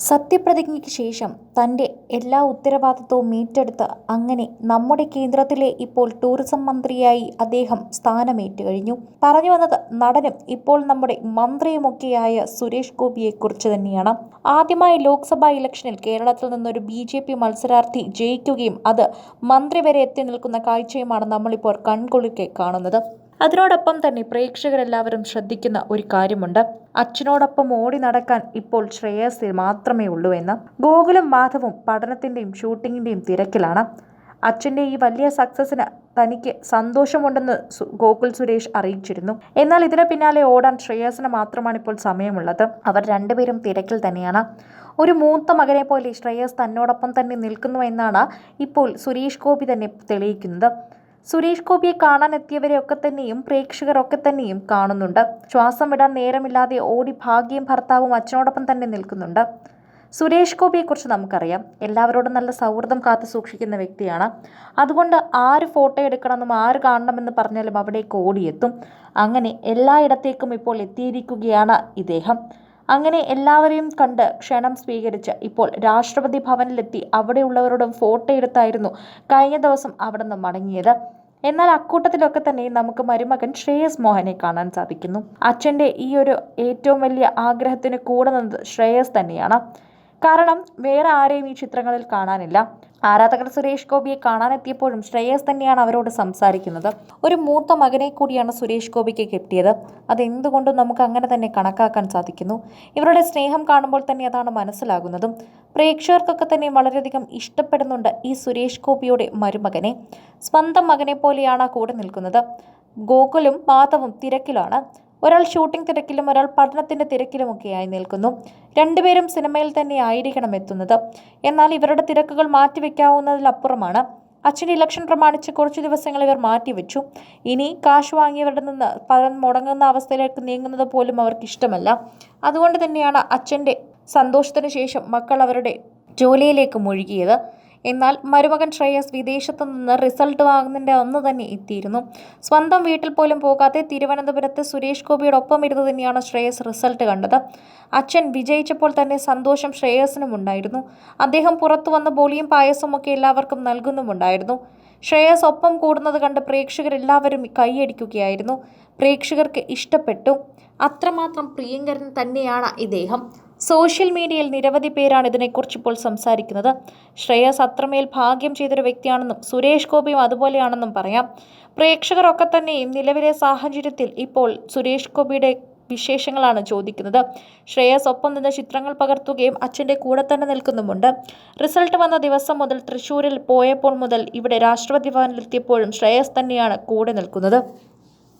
സത്യപ്രതിജ്ഞയ്ക്ക് ശേഷം തന്റെ എല്ലാ ഉത്തരവാദിത്വവും ഏറ്റെടുത്ത് അങ്ങനെ നമ്മുടെ കേന്ദ്രത്തിലെ ഇപ്പോൾ ടൂറിസം മന്ത്രിയായി അദ്ദേഹം സ്ഥാനമേറ്റ് കഴിഞ്ഞു. പറഞ്ഞു വന്നത് നടനും ഇപ്പോൾ നമ്മുടെ മന്ത്രിയുമൊക്കെയായ സുരേഷ് ഗോപിയെക്കുറിച്ച് തന്നെയാണ്. ആദ്യമായി ലോക്സഭാ ഇലക്ഷനിൽ കേരളത്തിൽ നിന്നൊരു ബി ജെ പി മത്സരാർത്ഥി ജയിക്കുകയും അത് മന്ത്രി വരെ എത്തി നിൽക്കുന്ന കാഴ്ചയുമാണ് നമ്മളിപ്പോൾ കൺകുളിക്കെ കാണുന്നത്. അതിനോടൊപ്പം തന്നെ പ്രേക്ഷകരെല്ലാവരും ശ്രദ്ധിക്കുന്ന ഒരു കാര്യമുണ്ട്. അച്ഛനോടൊപ്പം ഓടി നടക്കാൻ ഇപ്പോൾ ശ്രേയസ് മാത്രമേ ഉള്ളൂ എന്ന്. ഗോകുലും മാധവും പഠനത്തിന്റെയും ഷൂട്ടിങ്ങിന്റെയും തിരക്കിലാണ്. അച്ഛന്റെ ഈ വലിയ സക്സസിന് തനിക്ക് സന്തോഷമുണ്ടെന്ന് ഗോകുൽ സുരേഷ് അറിയിച്ചിരുന്നു. എന്നാൽ ഇതിന് പിന്നാലെ ഓടാൻ ശ്രേയസിന് മാത്രമാണ് ഇപ്പോൾ സമയമുള്ളത്. അവർ രണ്ടുപേരും തിരക്കിൽ തന്നെയാണ്. ഒരു മൂത്ത മകനെ പോലെ ശ്രേയസ് തന്നോടൊപ്പം തന്നെ നിൽക്കുന്നു എന്നാണ് ഇപ്പോൾ സുരേഷ് ഗോപി തന്നെ തെളിയിക്കുന്നത്. സുരേഷ് ഗോപിയെ കാണാൻ എത്തിയവരെയൊക്കെ തന്നെയും പ്രേക്ഷകരൊക്കെ തന്നെയും കാണുന്നുണ്ട്. ശ്വാസം വിടാൻ നേരമില്ലാതെ ഓടി ഭാഗ്യം ഭർത്താവും അച്ഛനോടൊപ്പം തന്നെ നിൽക്കുന്നുണ്ട്. സുരേഷ് ഗോപിയെക്കുറിച്ച് നമുക്കറിയാം. എല്ലാവരോടും നല്ല സൗഹൃദം കാത്തു സൂക്ഷിക്കുന്ന വ്യക്തിയാണ്. അതുകൊണ്ട് ആര് ഫോട്ടോ എടുക്കണമെന്നും ആര് കാണണമെന്ന് പറഞ്ഞാലും അവിടേക്ക് ഓടിയെത്തും. അങ്ങനെ എല്ലായിടത്തേക്കും ഇപ്പോൾ എത്തിയിരിക്കുകയാണ് ഇദ്ദേഹം. അങ്ങനെ എല്ലാവരെയും കണ്ട് ക്ഷണം സ്വീകരിച്ച് ഇപ്പോൾ രാഷ്ട്രപതി ഭവനിലെത്തി അവിടെയുള്ളവരോടും ഫോട്ടോ എടുത്തായിരുന്നു കഴിഞ്ഞ ദിവസം അവിടെ നിന്ന് മടങ്ങിയത്. എന്നാൽ അക്കൂട്ടത്തിലൊക്കെ തന്നെ നമുക്ക് മരുമകൻ ശ്രേയസ് മോഹനെ കാണാൻ സാധിക്കുന്നു. അച്ഛന്റെ ഈ ഒരു ഏറ്റവും വലിയ ആഗ്രഹത്തിന് കൂടെ നിന്നത് ശ്രേയസ് തന്നെയാണ്. കാരണം വേറെ ആരെയും ഈ ചിത്രങ്ങളിൽ കാണാനില്ല. ആരാധകർ സുരേഷ് ഗോപിയെ കാണാനെത്തിയപ്പോഴും ശ്രേയസ് തന്നെയാണ് അവരോട് സംസാരിക്കുന്നത്. ഒരു മൂത്ത മകനെ കൂടിയാണ് സുരേഷ് ഗോപിക്ക് കിട്ടിയത്. അതെന്തുകൊണ്ടും നമുക്ക് അങ്ങനെ തന്നെ കണക്കാക്കാൻ സാധിക്കുന്നു. ഇവരുടെ സ്നേഹം കാണുമ്പോൾ തന്നെ അതാണ് മനസ്സിലാകുന്നതും. പ്രേക്ഷകർക്കൊക്കെ തന്നെ വളരെയധികം ഇഷ്ടപ്പെടുന്നുണ്ട് ഈ സുരേഷ് ഗോപിയുടെ മരുമകനെ. സ്വന്തം മകനെ പോലെയാണ് കൂടെ നിൽക്കുന്നത്. ഗോകുലും മാധവും തിരക്കിലാണ്. ഒരാൾ ഷൂട്ടിംഗ് തിരക്കിലും ഒരാൾ പഠനത്തിന്റെ തിരക്കിലുമൊക്കെയായി നിൽക്കുന്നു. രണ്ടുപേരും സിനിമയിൽ തന്നെ ആയിരിക്കണം എത്തുന്നത്. എന്നാൽ ഇവരുടെ തിരക്കുകൾ മാറ്റിവെക്കാവുന്നതിലപ്പുറമാണ് അച്ഛൻ ഇലക്ഷൻ പ്രമാണിച്ച് കുറച്ച് ദിവസങ്ങൾ ഇവർ മാറ്റിവെച്ചു ഇനി കാശ് വാങ്ങിയവരുടെ നിന്ന് പണം മുടങ്ങുന്ന അവസ്ഥയിലേക്ക് നീങ്ങുന്നത് പോലും അവർക്ക് ഇഷ്ടമല്ല. അതുകൊണ്ട് തന്നെയാണ് അച്ഛന്റെ സന്തോഷത്തിന് ശേഷം മക്കൾ അവരുടെ ജോലിയിലേക്ക് മുഴുകിയത്. എന്നാൽ മരുമകൻ ശ്രേയസ് വിദേശത്തു നിന്ന് റിസൾട്ട് വാങ്ങുന്നതിന്റെ അന്ന് തന്നെ എത്തിയിരുന്നു. സ്വന്തം വീട്ടിൽ പോലും പോകാതെ തിരുവനന്തപുരത്ത് സുരേഷ് ഗോപിയുടെ ഒപ്പം ഇരുന്ന് തന്നെയാണ് ശ്രേയസ് റിസൾട്ട് കണ്ടത്. അച്ഛൻ വിജയിച്ചപ്പോൾ തന്നെ സന്തോഷം ശ്രേയസിനും ഉണ്ടായിരുന്നു. അദ്ദേഹം പുറത്തു വന്ന ബോളിയും പായസവും ഒക്കെ എല്ലാവർക്കും നൽകുന്നുമുണ്ടായിരുന്നു. ശ്രേയസ് ഒപ്പം കൂടുന്നത് കണ്ട് പ്രേക്ഷകരെല്ലാവരും കൈയടിക്കുകയായിരുന്നു. പ്രേക്ഷകർക്ക് ഇഷ്ടപ്പെട്ടു. അത്രമാത്രം പ്രിയങ്കരൻ തന്നെയാണ് ഇദ്ദേഹം. സോഷ്യൽ മീഡിയയിൽ നിരവധി പേരാണ് ഇതിനെക്കുറിച്ച് ഇപ്പോൾ സംസാരിക്കുന്നത്. ശ്രേയസ് അത്രമേൽ ഭാഗ്യം ചെയ്തൊരു വ്യക്തിയാണെന്നും സുരേഷ് ഗോപിയും അതുപോലെയാണെന്നും പറയാം. പ്രേക്ഷകരൊക്കെ തന്നെയും നിലവിലെ സാഹചര്യത്തിൽ ഇപ്പോൾ സുരേഷ് ഗോപിയുടെ വിശേഷങ്ങളാണ് ചോദിക്കുന്നത്. ശ്രേയസ് ഒപ്പം നിന്ന് ചിത്രങ്ങൾ പകർത്തുകയും അച്ഛന്റെ കൂടെ തന്നെ നിൽക്കുന്നുമുണ്ട്. റിസൾട്ട് വന്ന ദിവസം മുതൽ തൃശ്ശൂരിൽ പോയപ്പോൾ മുതൽ ഇവിടെ രാഷ്ട്രപതി ഭവനിലെത്തിയപ്പോഴും ശ്രേയസ് തന്നെയാണ് കൂടെ നിൽക്കുന്നത്.